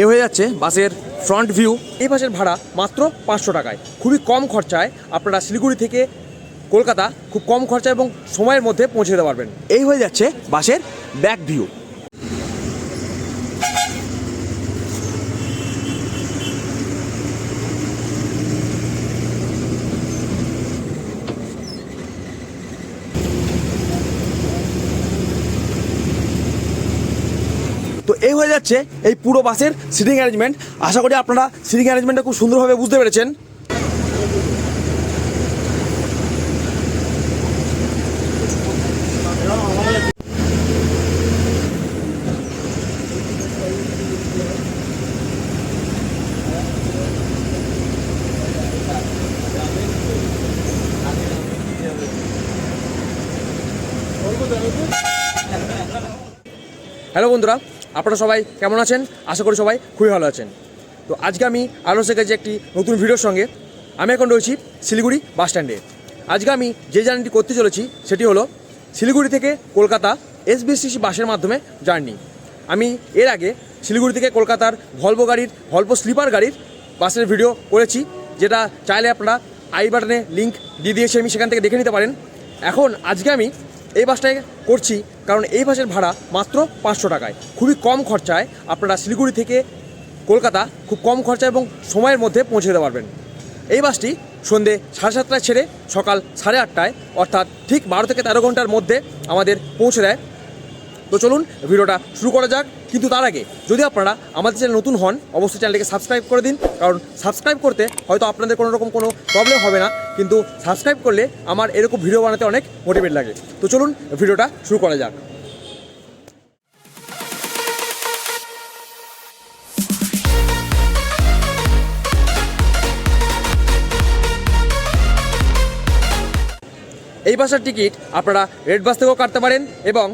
এ হয়ে যাচ্ছে বাসের ফ্রন্ট ভিউ এই বাসের ভাড়া মাত্র পাঁচশো টাকায়। খুবই কম খরচায় আপনারা শিলিগুড়ি থেকে কলকাতা খুব কম খরচা এবং সময়ের মধ্যে পৌঁছে দিতে পারবেন। এই হয়ে যাচ্ছে বাসের ব্যাক ভিউ যাচ্ছে এই পুরো বাসের সিটিং অ্যারেঞ্জমেন্ট আশা করি আপনারা সিটিং অ্যারেঞ্জমেন্টটা খুব সুন্দরভাবে বুঝতে পেরেছেন। হ্যালো বন্ধুরা আপনারা সবাই কেমন আছেন? আশা করি সবাই খুবই ভালো আছেন। তো আজকে আমি আলো গেছি একটি নতুন ভিডিওর সঙ্গে আমি এখন রয়েছি শিলিগুড়ি বাস স্ট্যান্ডে। আজকে আমি যে জার্নিটি করতে চলেছি সেটি হলো শিলিগুড়ি থেকে কলকাতা এসবিএসটিসি বাসের মাধ্যমে জার্নি। আমি এর আগে শিলিগুড়ি থেকে কলকাতার ভলভো গাড়ির, ভলভো স্লিপার গাড়ির বাসের ভিডিও করেছি, যেটা চাইলে আপনারা আই বাটনে লিঙ্ক দিয়ে দিয়েছি আমি সেখান থেকে দেখে নিতে পারেন। এখন আজকে আমি এই বাসটায় করছি, কারণ এই বাসের ভাড়া মাত্র পাঁচশো টাকায়। খুবই কম খরচায় আপনারা শিলিগুড়ি থেকে কলকাতা খুব কম খরচা এবং সময়ের মধ্যে পৌঁছে দিতে পারবেন। এই বাসটি সন্ধে সাড়ে সাতটায় ছেড়ে সকাল সাড়ে আটটায়, অর্থাৎ ঠিক বারো থেকে তেরো ঘণ্টার মধ্যে আমাদের পৌঁছে দেয়। তো চলুন, ভিডিওটা শুরু করা যাক। কিন্তু তার আগে যদি আপনারা আমাদের চ্যানেল নতুন হন, অবশ্যই চ্যানেলটিকে সাবস্ক্রাইব করে দিন। কারণ সাবস্ক্রাইব করতে হয়তো আপনাদের কোনো রকম কোনো প্রবলেম হবে না, কিন্তু সাবস্ক্রাইব করলে আমার এরকম ভিডিও বানাতে অনেক মোটিভেট লাগে। তো চলুন ভিডিওটা শুরু করা যাক। এই বাসের টিকিট আপনারা রেড বাস থেকেও কাটতে পারেন এবং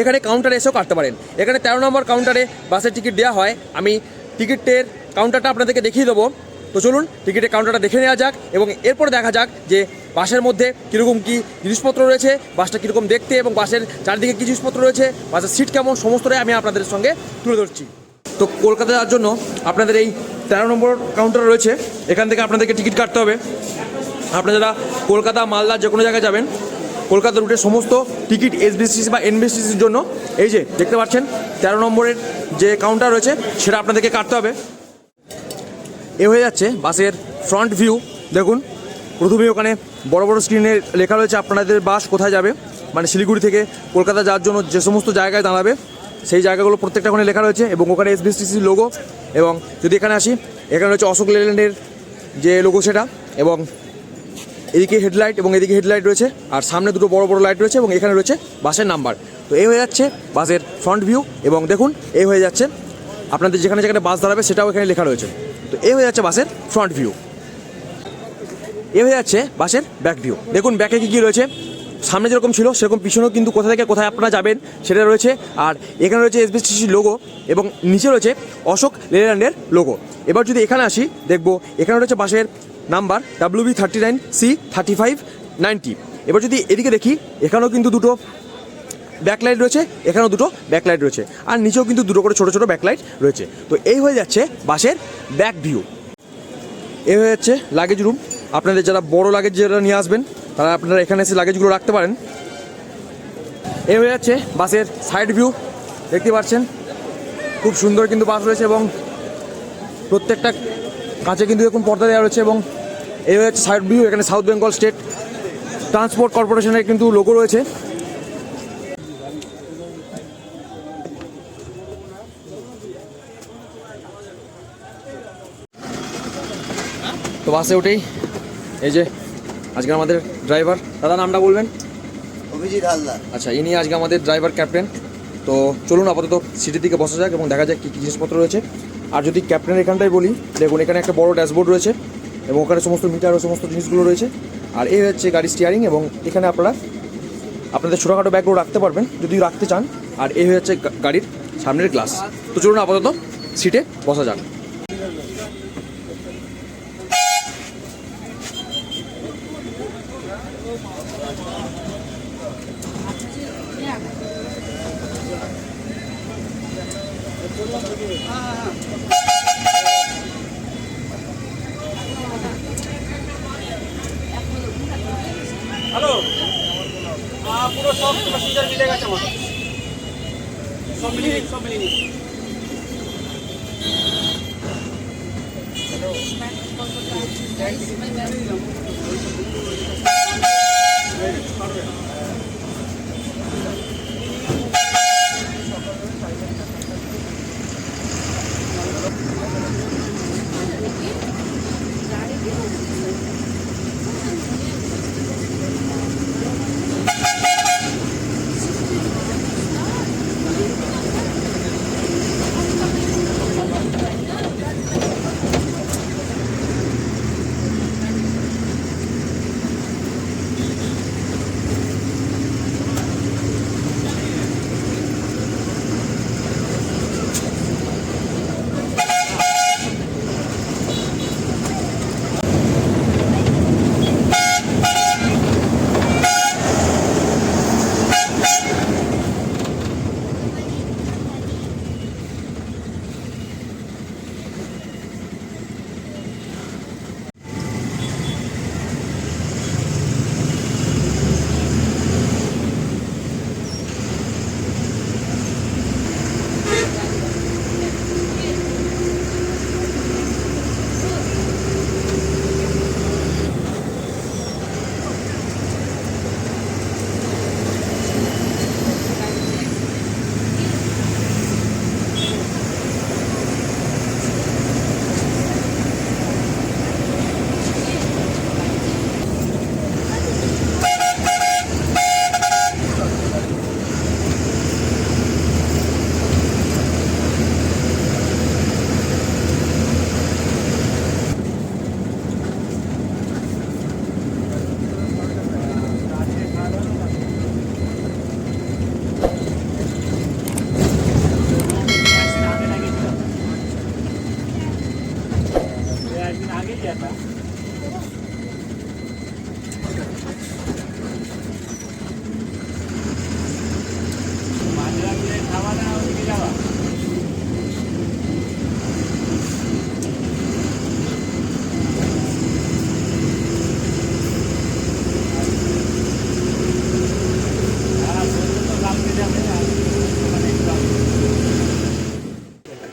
এখানে কাউন্টারে এসেও কাটতে পারেন। এখানে তেরো নম্বর কাউন্টারে বাসের টিকিট দেওয়া হয়। আমি টিকিটের কাউন্টারটা আপনাদেরকে দেখিয়ে দেবো। তো চলুন টিকিটের কাউন্টারটা দেখে নেওয়া যাক এবং এরপর দেখা যাক যে বাসের মধ্যে কীরকম কী জিনিসপত্র রয়েছে, বাসটা কীরকম দেখতে এবং বাসের চারিদিকে কী জিনিসপত্র রয়েছে, বাসের সিট কেমন, সমস্তটাই আমি আপনাদের সঙ্গে তুলে ধরছি। তো কলকাতা যাওয়ার জন্য আপনাদের এই তেরো নম্বর কাউন্টার রয়েছে। এখান থেকে আপনাদেরকে টিকিট কাটতে হবে। আপনারা যারা কলকাতা, মালদা যে কোনো জায়গায় যাবেন কলকাতা রুটের সমস্ত টিকিট এসবিসিসি বা এনবিসিসির জন্য। এই যে, দেখতে পাচ্ছেন, তেরো নম্বরের যে কাউন্টার রয়েছে, সেটা আপনাদেরকে কাটতে হবে। এ হয়ে যাচ্ছে বাসের ফ্রন্ট ভিউ দেখুন প্রথমে ওখানে বড় বড় স্ক্রিনে লেখা রয়েছে আপনাদের বাস কোথায় যাবে। মানে শিলিগুড়ি থেকে কলকাতা যাওয়ার জন্য যে সমস্ত জায়গায় দাঁড়াবে, সেই জায়গাগুলো প্রত্যেকটা ওখানে লেখা রয়েছে এবং ওখানে এসবিএসটিসির লোগো এবং যদি এখানে আসি, এখানে রয়েছে অশোক লেল্যান্ডের যে লোগো সেটা এবং এদিকে হেডলাইট এবং এদিকে হেডলাইট রয়েছে, আর সামনে দুটো বড় বড় লাইট রয়েছে এবং এখানে রয়েছে বাসের নাম্বার। তো এই হয়ে যাচ্ছে বাসের ফ্রন্ট ভিউ এবং দেখুন, এই হয়ে যাচ্ছে আপনাদের যেখানে যেখানে বাস দাঁড়াবে সেটাও এখানে লেখা রয়েছে। তো এই হয়ে যাচ্ছে বাসের ফ্রন্ট ভিউ এ হয়ে যাচ্ছে বাসের ব্যাক ভিউ দেখুন ব্যাকে কী কী রয়েছে? সামনে যেরকম ছিল, সেরকম পিছনেও কিন্তু কোথা থেকে কোথায় আপনারা যাবেন সেটা রয়েছে, আর এখানে রয়েছে এসবিএসটিসির লোগো এবং নিচে রয়েছে অশোক লেল্যান্ডের লোগো এবার যদি এখানে আসি, দেখব এখানে রয়েছে বাসের number W B thirty nine C thirty five ninety এবার যদি এদিকে দেখি, এখানেও কিন্তু দুটো ব্যাকলাইট রয়েছে, এখানেও দুটো ব্যাকলাইট রয়েছে। আর নিচেও কিন্তু দুটো করে ছোটো ছোটো ব্যাকলাইট রয়েছে। তো এই হয়ে যাচ্ছে বাসের ব্যাক ভিউ এ হয়ে যাচ্ছে লাগেজ রুম আপনাদের যারা বড় লাগেজ যারা নিয়ে আসবেন, তারা আপনারা এখানে এসে লাগেজগুলো রাখতে পারেন। এ হয়ে যাচ্ছে বাসের সাইড ভিউ দেখতে পাচ্ছেন? খুব সুন্দর কিন্তু বাস রয়েছে এবং প্রত্যেকটা কাঁচে কিন্তু এরকম পর্দা দেওয়া রয়েছে এবং এই যাচ্ছে সাইড ভিউ এখানে সাউথ বেঙ্গল স্টেট ট্রান্সপোর্ট কর্পোরেশনের কিন্তু লোগো রয়েছে। তো বাসে উঠেই এই যে আজকে আমাদের ড্রাইভার দাদা নামটা বলবেন? অভিজিৎ হালদার। আচ্ছা ইনি আজকে আমাদের ড্রাইভার ক্যাপ্টেন তো চলুন আপাতত সিটির দিকে বসা যাক এবং দেখা যাক কী কী জিনিসপত্র রয়েছে। আর যদি ক্যাপ্টেনের এখানটাই বলি, দেখুন এখানে একটা বড় ড্যাশবোর্ড রয়েছে এবং ওখানে সমস্ত মিটার ও সমস্ত জিনিসগুলো রয়েছে। আর এই হচ্ছে গাড়ি স্টিয়ারিং এবং এখানে আপনারা আপনাদের ছোটোখাটো ব্যাগগুলো রাখতে পারবেন যদি রাখতে চান। আর এই হচ্ছে গাড়ির সামনের গ্লাস তো চলুন আপাতত সিটে বসা যাক। হ্যালো? পুরো সব প্যাসেঞ্জার মিলে গেছে আমার। সব মিলিয়ে সব মিলিয়ে নিন।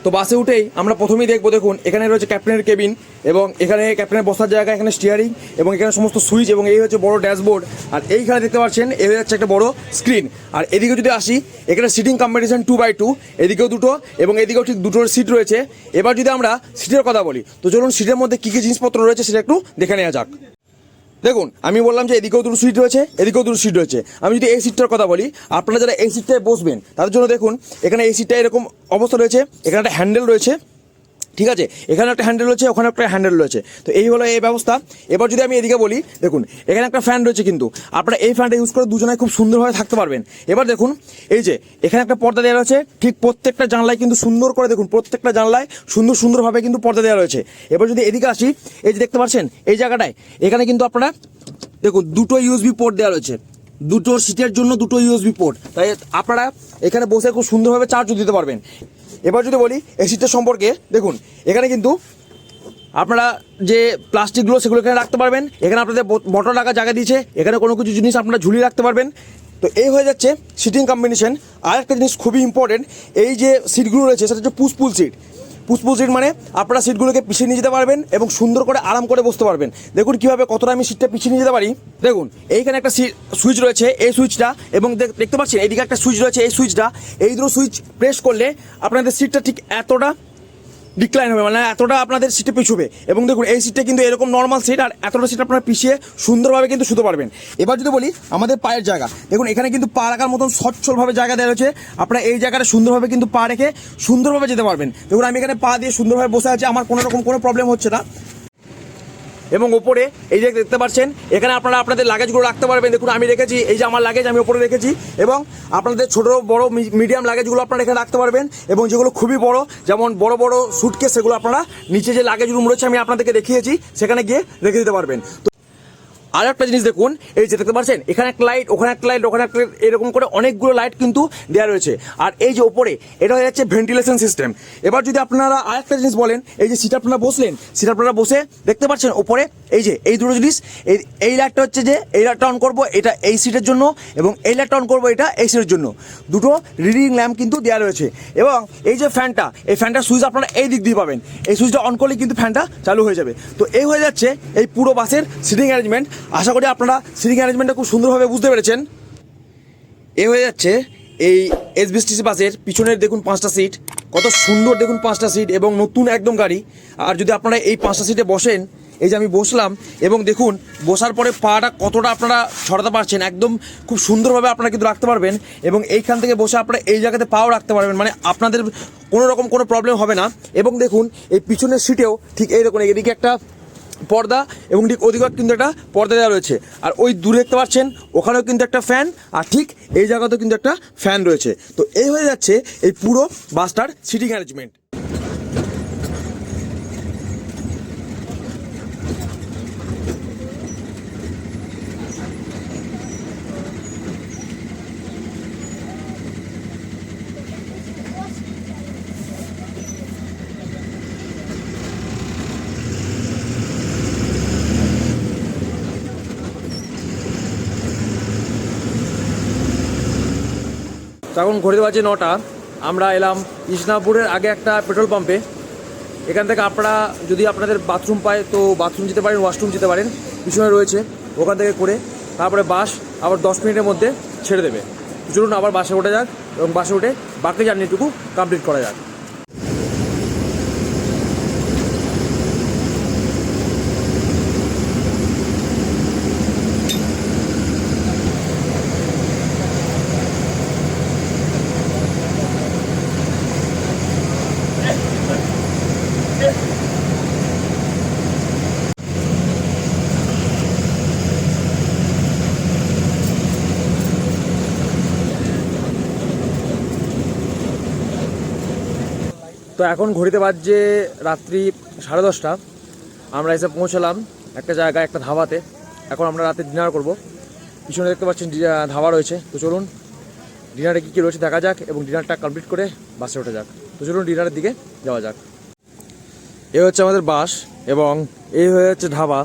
তো বাসে উঠেই আমরা প্রথমেই দেখব, দেখুন, এখানে রয়েছে ক্যাপ্টেনের কেবিন এবং এখানে ক্যাপ্টেনের বসার জায়গা, এখানে স্টিয়ারিং এবং এখানে সমস্ত সুইচ এবং এই হচ্ছে বড় ড্যাশবোর্ড আর এইখানে দেখতে পাচ্ছেন, এই হচ্ছে একটা বড় স্ক্রিন আর এদিকে যদি আসি, এখানে sitting competition two by two এদিকেও দুটো এবং এদিকেও ঠিক দুটোর সিট রয়েছে। এবার যদি আমরা সিটের কথা বলি, তো চলুন সিটের মধ্যে কী কী জিনিসপত্র রয়েছে সেটা একটু দেখে নেওয়া যাক। দেখুন, আমি বললাম যে এদিকেও দুটো সিট রয়েছে, এদিকেও দুটো সিট রয়েছে। আমি যদি এই সিটটার কথা বলি, আপনারা যারা এই সিটটায় বসবেন, তাদের জন্য দেখুন, এখানে এই সিটটা এরকম অবস্থা রয়েছে, এখানে একটা হ্যান্ডেল রয়েছে ঠিক আছে? এখানে একটা হ্যান্ডেল রয়েছে, ওখানে একটা হ্যান্ডেল রয়েছে। তো এই হলো এই ব্যবস্থা। এবার যদি আমি এদিকে বলি, দেখুন, এখানে একটা ফ্যান রয়েছে কিন্তু। আপনারা এই ফ্যানটা ইউজ করে দুজনে খুব সুন্দরভাবে থাকতে পারবেন। এবার দেখুন, এই যে, এখানে একটা পর্দা দেওয়া রয়েছে। ঠিক প্রত্যেকটা জানলায় কিন্তু সুন্দর করে দেখুন, প্রত্যেকটা জানলায় সুন্দর সুন্দরভাবে কিন্তু পর্দা দেওয়া রয়েছে। এবার যদি এদিকে আসি, এই যে দেখতে পাচ্ছেন, এই জায়গাটায়, এখানে কিন্তু আপনারা, দেখুন, দুটো ইউএসবি পোর্ট দেওয়া রয়েছে। দুটো সিটের জন্য দুটো ইউএসবি পোর্ট তাই আপনারা এখানে বসে খুব সুন্দরভাবে চার্জও দিতে পারবেন। এবার যদি বলি, এই সিটটা সম্পর্কে, দেখুন, এখানে কিন্তু আপনারা যে প্লাস্টিকগুলো সেগুলো এখানে রাখতে পারবেন, এখানে আপনাদের বটল রাখার জায়গা দিয়েছে, এখানে কোনো কিছু জিনিস আপনারা ঝুলিয়ে রাখতে পারবেন। তো এই হয়ে যাচ্ছে সিটিং কম্বিনেশন আর একটা জিনিস খুবই ইম্পর্টেন্ট এই যে সিটগুলো রয়েছে, সেটা হচ্ছে পুসপুল সিট পুসপুল সিট মানে আপনারা সিটগুলোকে পিছিয়ে নিয়ে যেতে পারবেন এবং সুন্দর করে আরাম করে বসতে পারবেন। দেখুন কীভাবে কতটা আমি সিটটা পিছিয়ে নিয়ে যেতে পারি। দেখুন, এইখানে একটা সুইচ রয়েছে, এই সুইচটা এবং দেখ- দেখতে পাচ্ছেন, এইদিকে একটা সুইচ রয়েছে, এই সুইচটা এই দুটো সুইচ প্রেস করলে আপনাদের সিটটা ঠিক এতটা ডিক্লাইন হবে মানে এতটা আপনাদের সিটে পিছুবে। এবং দেখুন, এই সিটটা কিন্তু এরকম নর্মাল সিট আর এতটা সিট আপনারা পিছিয়ে সুন্দরভাবে কিন্তু শুতে পারবেন। এবার যদি বলি, আমাদের পায়ের জায়গা। দেখুন, এখানে কিন্তু পা রাখার মতন সচ্ছলভাবে জায়গা দেওয়া রয়েছে। আপনারা এই জায়গাটা সুন্দরভাবে কিন্তু পা রেখে সুন্দরভাবে যেতে পারবেন। দেখুন, আমি এখানে পা দিয়ে সুন্দরভাবে বসে আছি, আমার কোনো রকম কোনো প্রবলেম হচ্ছে না। এবং ওপরে এই যে দেখতে পাচ্ছেন, এখানে আপনারা আপনাদের লাগেজগুলো রাখতে পারবেন। দেখুন, আমি রেখেছি, এই যে আমার লাগেজ আমি ওপরে রেখেছি। এবং আপনাদের ছোট, বড় মিডিয়াম লাগেজগুলো আপনারা এখানে রাখতে পারবেন। এবং যেগুলো খুবই বড়, যেমন বড় বড় সুটকে সেগুলো আপনারা নিচে যে লাগেজ রুম রয়েছে, আমি আপনাদেরকে দেখিয়েছি, সেখানে গিয়ে রেখে দিতে পারবেন। আর একটা জিনিস দেখুন, এই যে দেখতে পাচ্ছেন, এখানে একটা লাইট ওখানে একটা লাইট ওখানে একটা এরকম করে অনেকগুলো লাইট কিন্তু দেওয়া রয়েছে। আর এই যে ওপরে, এটা হয়ে যাচ্ছে ভেন্টিলেশন সিস্টেম এবার যদি আপনারা আর একটা জিনিস বলেন, এই যে সিট আপনারা বসলেন সিট আপনারা বসে দেখতে পাচ্ছেন ওপরে, এই যে, এই দুটো জিনিস, এই এই লাইটটা হচ্ছে যে, এই লাইটটা অন করব, এটা এই সিটের জন্য, এবং এই লাইটটা অন করব, এটা এই সিটের জন্য। দুটো রিডিং ল্যাম্প কিন্তু দেওয়া রয়েছে। এবং এই যে ফ্যানটা এই ফ্যানটার সুইচ আপনারা এই দিক দিয়ে পাবেন। এই সুইচটা অন করলে কিন্তু ফ্যানটা চালু হয়ে যাবে। তো এই হয়ে যাচ্ছে এই পুরো বাসের সিটিং অ্যারেঞ্জমেন্ট আশা করি আপনারা সিটিং অ্যারেঞ্জমেন্টটা খুব সুন্দরভাবে বুঝতে পেরেছেন। এ হয়ে যাচ্ছে এই এসবিএসটিসি বাসের পিছনের দেখুন পাঁচটা সিট, কত সুন্দর দেখুন পাঁচটা সিট এবং নতুন একদম গাড়ি। আর যদি আপনারা এই পাঁচটা সিটে বসেন, এই যে আমি বসলাম এবং দেখুন বসার পরে পাটা কতটা আপনারা ছড়াতে পারছেন, একদম খুব সুন্দরভাবে আপনারা কিন্তু রাখতে পারবেন এবং এইখান থেকে বসে আপনারা এই জায়গাতে পাও রাখতে পারবেন মানে আপনাদের কোনো রকম কোনো প্রবলেম হবে না। এবং দেখুন এই পিছনের সিটেও ঠিক এই দেখুন, এদিকে একটা পর্দা এবং ঠিক ওদিকে কিন্তু একটা পর্দা দেওয়া রয়েছে। আর ওই দূরে দেখতে পাচ্ছেন, ওখানেও কিন্তু একটা ফ্যান আর ঠিক এই জায়গাতেও কিন্তু একটা ফ্যান রয়েছে। তো এই হয়ে যাচ্ছে এই পুরো বাসটার সিটিং অ্যারেঞ্জমেন্ট তো এখন ঘড়িতে বাজে নটা। আমরা এলাম ইসনাপুরের আগে একটা পেট্রোল পাম্পে। এখান থেকে আপনারা যদি আপনাদের বাথরুম পায় তো বাথরুম যেতে পারেন, ওয়াশরুম যেতে পারেন, পিছনে রয়েছে ওখান থেকে করে তারপরে বাস আবার দশ মিনিটের মধ্যে ছেড়ে দেবে। চলুন আবার বাসে উঠে যাক এবং বাসে উঠে বাকি জার্নিটুকু কমপ্লিট করা যাক। তো এখন ঘড়িতে বাজছে রাত্রি সাড়ে দশটা। আমরা এসে পৌঁছালাম একটা জায়গায়, একটা ধাবাতে। এখন আমরা রাতে ডিনার করব। পিছনে দেখতে পাচ্ছেন ধাবা রয়েছে। তো চলুন ডিনারে কী কী রয়েছে দেখা যাক এবং ডিনারটা কমপ্লিট করে বাসে ওঠা যাক। তো চলুন ডিনারের দিকে যাওয়া যাক। এ হচ্ছে আমাদের বাস এবং এই হয়ে যাচ্ছে ধাবা।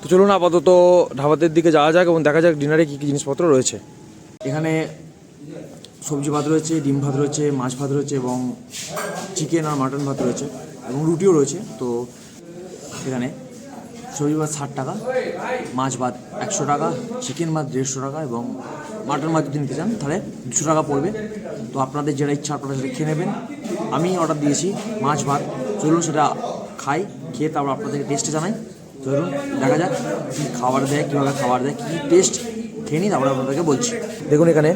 তো চলুন আপাতত ধাবাদের দিকে যাওয়া যাক এবং দেখা যাক ডিনারে কী কী জিনিসপত্র রয়েছে। এখানে সবজি ভাত রয়েছে, ডিম ভাত রয়েছে, মাছ ভাত রয়েছে এবং চিকেন আর মাটন ভাত রয়েছে এবং রুটিও রয়েছে। তো এখানে সবজি ভাত ষাট টাকা, মাছ ভাত একশো টাকা চিকেন ভাত দেড়শো টাকা এবং মাটন ভাত যদি নিতে চান তাহলে দুশো টাকা পড়বে। তো আপনাদের যেটা ইচ্ছা আপনারা সেটা খেয়ে নেবেন। আমি অর্ডার দিয়েছি মাছ ভাত, চলুন সেটা খাই, খেয়ে তারপর আপনাদেরকে টেস্টে জানাই। চলুন, দেখা যাক কী খাবার দেয়, কীভাবে খাবার দেয়, কী টেস্ট খেয়ে নিই, তারপরে আপনাদেরকে বলছি। দেখুন এখানে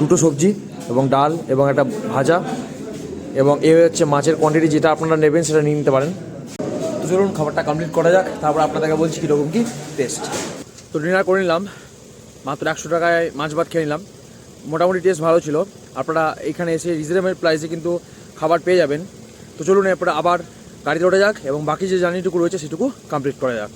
দুটো সবজি এবং ডাল এবং একটা ভাজা এবং এ হচ্ছে মাছের কোয়ান্টিটি যেটা আপনারা নেবেন সেটা নিয়ে নিতে পারেন। তো চলুন খাবারটা কমপ্লিট করা যাক, তারপর আপনাদেরকে বলছি কীরকম কী টেস্ট তো ডিনার করে নিলাম, মাত্র একশো টাকায় মাছ ভাত খেয়ে নিলাম। মোটামুটি টেস্ট ভালো ছিল। আপনারা এখানে এসে রিজনেবল প্রাইসে কিন্তু খাবার পেয়ে যাবেন। তো চলুন এরপরে আবার গাড়িতে ওঠা যাক এবং বাকি যে জার্নিটুকু রয়েছে সেটুকু কমপ্লিট করা যাক।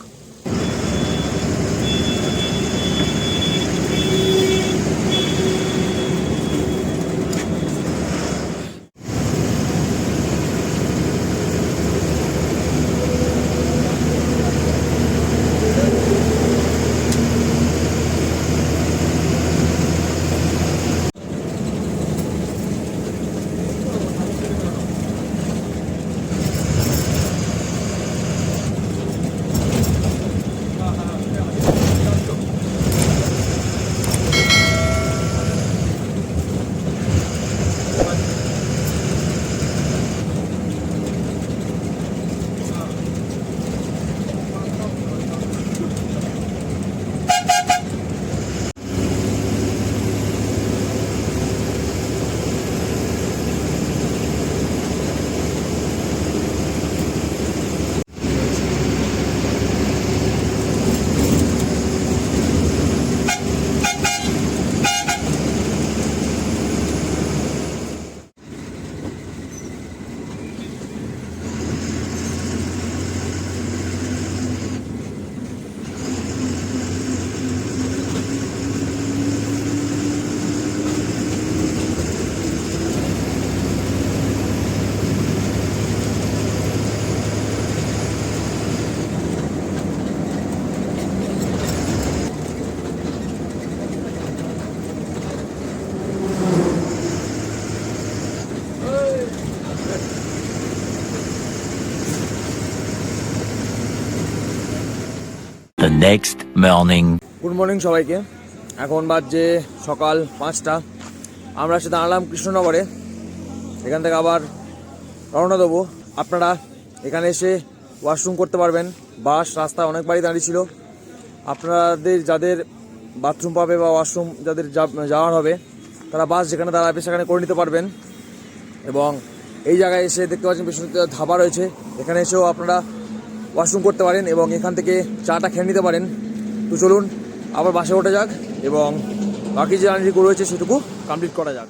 Next morning. গুড মর্নিং সবাইকে। এখন বাজছে সকাল পাঁচটা। আমরা এসে দাঁড়ালাম কৃষ্ণনগরে। এখান থেকে আবার রওনা দেবো। আপনারা এখানে এসে ওয়াশরুম করতে পারবেন। বাস, রাস্তা অনেক বাড়ি দাঁড়িয়ে ছিল আপনাদের যাদের বাথরুম পাবে বা ওয়াশরুম যাদের যাওয়ার হবে, তারা বাস যেখানে দাঁড়াবে সেখানে করে নিতে পারবেন। এবং এই জায়গায় এসে দেখতে পাচ্ছেন পেছনে তো ধাবা রয়েছে। এখানে এসেও আপনারা ওয়াশরুম করতে পারেন এবং এখান থেকে চাটা খেয়ে নিতে পারেন। তো চলুন, আবার বাসে ওঠা যাক এবং বাকি যে জার্নিটুকু রয়েছে সেটুকু কমপ্লিট করা যাক।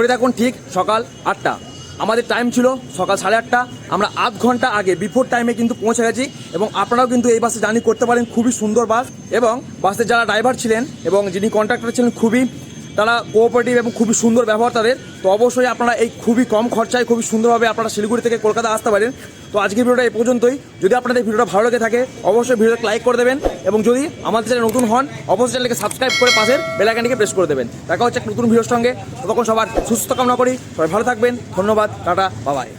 তো থাকুন ঠিক সকাল আটটা। আমাদের টাইম ছিল সকাল সাড়ে আটটা। আমরা আধ ঘণ্টা আগে বিফোর টাইমে কিন্তু পৌঁছে গেছি এবং আপনারাও কিন্তু এই বাসে জার্নি করতে পারেন। খুবই সুন্দর বাস এবং বাসের যারা ড্রাইভার ছিলেন এবং যিনি কন্ট্রাক্টর ছিলেন, খুবই তারা কোঅপারেটিভ এবং খুবই সুন্দর ব্যবহার তাদের। তো অবশ্যই আপনারা এই খুবই কম খরচায়, খুবই সুন্দরভাবে আপনারা শিলিগুড়ি থেকে কলকাতা আসতে পারেন। তো আজকের ভিডিওটা এই পর্যন্তই। যদি আপনাদের ভিডিওটা ভালো লেগে থাকে, অবশ্যই ভিডিওটা লাইক করে দেবেন এবং যদি আমাদের চ্যানেল নতুন হন, অবশ্যই চ্যানেলকে সাবস্ক্রাইব করে পাশের বেলাইকানটিকে প্রেস করে দেবেন। দেখা হচ্ছে নতুন ভিডিওর সঙ্গে। ততক্ষণ সবার সুস্থ কামনা করি। সবাই ভালো থাকবেন। ধন্যবাদ। টাটা। বাবাই